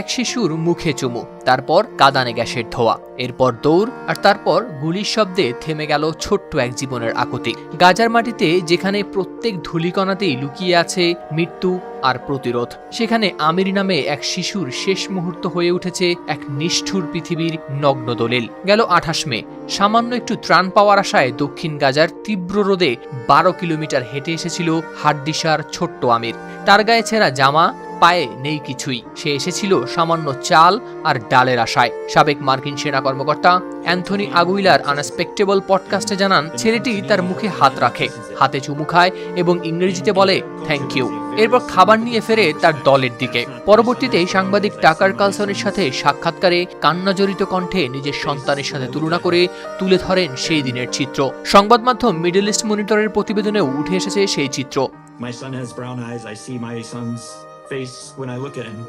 এক শিশুর মুখে চুমু, তারপর কাদানে গ্যাসের ধোয়া, এরপর দৌড়, আর তারপর গুলির শব্দে থেমে গেল ছোট্ট এক জীবনের আকুতি। গাজার মাটিতে যেখানে প্রত্যেক ধূলিকণাতেই লুকিয়ে আছে মৃত্যু আর প্রতিরোধ, সেখানে আমির নামে এক শিশুর শেষ মুহূর্ত হয়ে উঠেছে এক নিষ্ঠুর পৃথিবীর নগ্ন দলিল। গেল আঠাশ মে, সামান্য একটু ত্রাণ পাওয়ার আশায় দক্ষিণ গাজার তীব্র রোদে বারো কিলোমিটার হেঁটে এসেছিল হাড্ডিসার ছোট্ট আমির। তার গায়ে ছেঁড়া জামা পায়ে নেই কিছুই। সে এসেছিল সামান্য চাল আর ডালের আশায়। সাবেক মার্কিন সেনা কর্মকর্তা অ্যান্থনি আগুইলার আনএক্সপেক্টেবল পডকাস্টে জানান, ছেলেটি তার মুখে হাত রাখে, হাতে চুমু খায় এবং ইংরেজিতে বলে থ্যাংক ইউ। এরপর খাবার নিয়ে ফেরে তার দলের দিকে। পরবর্তীতে সাংবাদিক টাকার কালসনের সাথে সাক্ষাৎকারে কান্নাজড়িত কণ্ঠে নিজের সন্তানের সাথে তুলনা করে তুলে ধরেন সেই দিনের চিত্র। সংবাদ মাধ্যম মিডল ইস্ট মনিটরের প্রতিবেদনেও উঠে এসেছে সেই চিত্র। My son has brown eyes. I see my son's. Face when I look at him.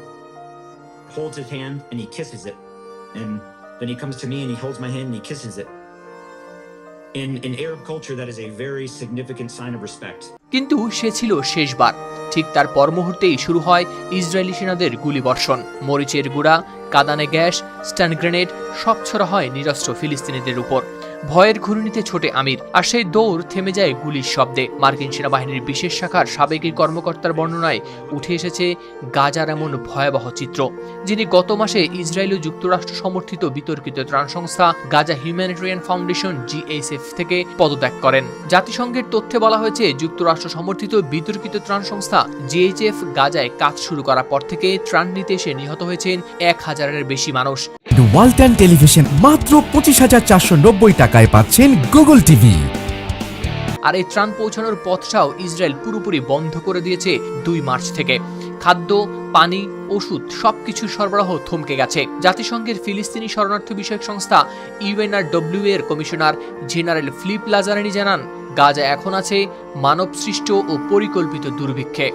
Holds his hand and he kisses it. And then he comes to me and he holds my hand and he kisses it. In in Arab culture, that is a very significant sign of respect. কিন্তু সে ছিল শেষবার ঠিক তার পর মুহূর্তেই শুরু হয় Israeli সেনাদের গুলিবর্ষণ মরিচের গুঁড়া কাদানে গ্যাস স্ট্যান্ড গ্রেনেড সব ছড়া হয় নিরস্ত্র ফিলিস্তিনিদের উপর ভয়ের ঘূর্ণিতে ছোটে আমির, আর সেই দৌড় থেমে যায় গুলির শব্দে। মার্কিন সেনাবাহিনীর বিশেষ শাখার সাবেক কর্মকর্তার বর্ণনায় উঠে এসেছে গাজার এমন ভয়াবহ চিত্র, যিনি গত মাসে ইসরায়েল ও যুক্তরাষ্ট্র সমর্থিত বিতর্কিত ত্রাণ সংস্থা গাজা হিউম্যানিটেরিয়ান ফাউন্ডেশন জিএসএফ থেকে পদত্যাগ করেন। জাতিসংঘের তথ্যে বলা হয়েছে, যুক্তরাষ্ট্র সমর্থিত বিতর্কিত ত্রাণ সংস্থা জিএইচএফ গাজায় কাজ শুরু করার পর থেকে ত্রাণ নিতে এসে নিহত হয়েছেন এক হাজারের বেশি মানুষ। ওয়ালটন টেলিভিশন মাত্র পঁচিশ হাজার চারশো নব্বই টাকায় পাচ্ছেন গুগল টিভি। আর এই ত্রাণ পৌঁছানোর পথটাও ইসরায়েল পুরোপুরি বন্ধ করে দিয়েছে দুই মার্চ থেকে। খাদ্য, পানি, ওষুধ সবকিছু সরবরাহ থমকে গেছে। জাতিসংঘের ফিলিস্তিনি শরণার্থ বিষয়ক সংস্থা ইউএনআরডব্লিউ এর কমিশনার জেনারেল ফিলিপ লাজারানি জানান, গাজা এখন আছে মানবসৃষ্ট ও পরিকল্পিত দুর্ভিক্ষে।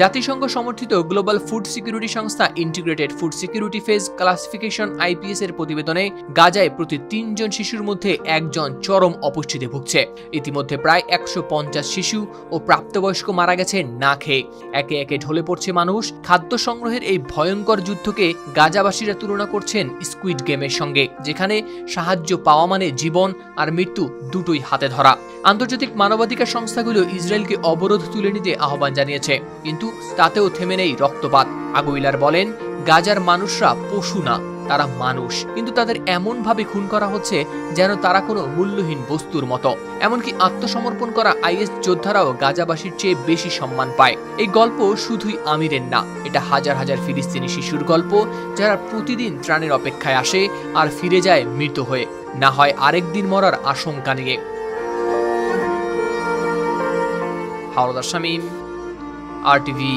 জাতিসংঘ সমর্থিত গ্লোবাল ফুড সিকিউরিটি সংস্থা integrated food security phase classification IPS এর প্রতিবেদনে গাজায় প্রতি তিনজন শিশুর মধ্যে একজন চরম অপুষ্টিতে ভুগছে। ইতিমধ্যে প্রায় একশো পঞ্চাশ শিশু ও প্রাপ্তবয়স্ক মারা গেছে না খেয়ে। একে একে ঢলে পড়ছে মানুষ। খাদ্য সংগ্রহের এই ভয়ঙ্কর যুদ্ধকে গাজাবাসীরা তুলনা করছেন স্কুইড গেমের সঙ্গে, যেখানে সাহায্য পাওয়া মানে জীবন আর মৃত্যু দুটোই হাতে ধরা। আন্তর্জাতিক মানবাধিকার সংস্থাগুলো ইসরায়েলকে অবরোধ তুলে নিতে আহ্বান জানিয়েছে। কিন্তু তাতেও থেমে নেই রক্তপাত। আগুইলার বলেন, গাজার মানুষরা পশু না, তারা মানুষ। কিন্তু তাদের এমন ভাবে খুন করা হচ্ছে যেন তারা কোনো মূল্যহীন বস্তুর মতো। এমনকি আত্মসমর্পণ করা আইএস যোদ্ধারাও গাজাবাসীর চেয়ে বেশি সম্মান পায়। এই গল্প শুধুই আমিরের না, এটা হাজার হাজার ফিলিস্তিনি শিশুর গল্প, যারা প্রতিদিন ত্রাণের অপেক্ষায় আসে আর ফিরে যায় মৃত হয়ে। না হয় আরেক দিন মরার আশঙ্কা নিয়ে। হাওড়াদার শামীম। আর টিভি